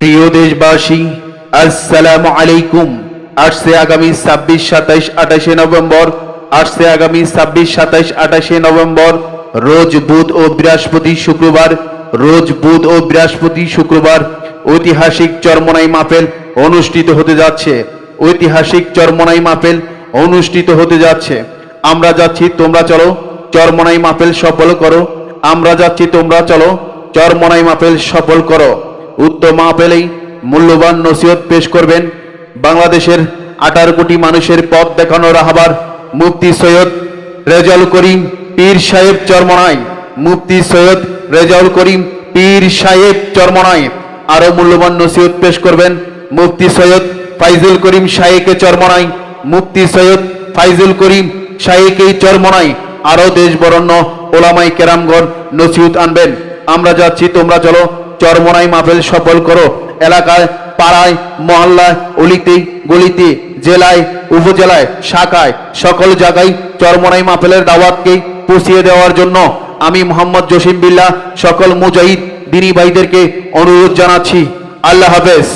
প্রিয় দেশবাসী, আসসালামু আলাইকুম। আসছে আগামী ছাব্বিশ সাতাইশ আঠাশে নভেম্বর, আসছে আগামী ছাব্বিশ সাতাইশ আঠাশে নভেম্বর, রোজ বুধ ও বৃহস্পতি শুক্রবার, রোজ বুধ ও বৃহস্পতি শুক্রবার ঐতিহাসিক চরমনাই মাপেল অনুষ্ঠিত হতে যাচ্ছে। ঐতিহাসিক চরমনাই মাপেল অনুষ্ঠিত হতে যাচ্ছে। আমরা যাচ্ছি, তোমরা চলো, চরমনাই মাপেল সফল করো। আমরা যাচ্ছি, তোমরা চলো, চরমনাই মাপেল সফল করো। উক্ত মাহফিলেই মূল্যবান নসিহত পেশ করবেন বাংলাদেশের আঠারো কোটি মানুষের পথ দেখানো রাহাবার মুফতি সৈয়দ রেজাউল করিম পীর সাহেব চরমনাই মুফতি সৈয়দ রেজাউল করিম পীর সাহেব চরমনাই আরও মূল্যবান নসিহত পেশ করবেন মুফতি সৈয়দ ফাইজুল করিম শাহেকে চরমনাই মুফতি সৈয়দ ফাইজুল করিম শাহেকে চরমনাই আরও দেশ বরণ্য ওলামাই কেরামগণ নসিহত আনবেন। আমরা যাচ্ছি, তোমরা চলো চরমনাই মাহফিল সফল করো। এলাকায়, পাড়ায়, মহল্লায়, অলিতে, গলিতে, জেলায়, উপজেলায়, শাখায়, সকল জায়গায় চরমরাই মাহফিলের দাওয়াতকে পুষিয়ে দেওয়ার জন্য আমি মোহাম্মদ জসিম বিল্লা, সকল মুজাহিদ, দিনী ভাইদেরকে অনুরোধ জানাচ্ছি। আল্লাহ হাফেজ।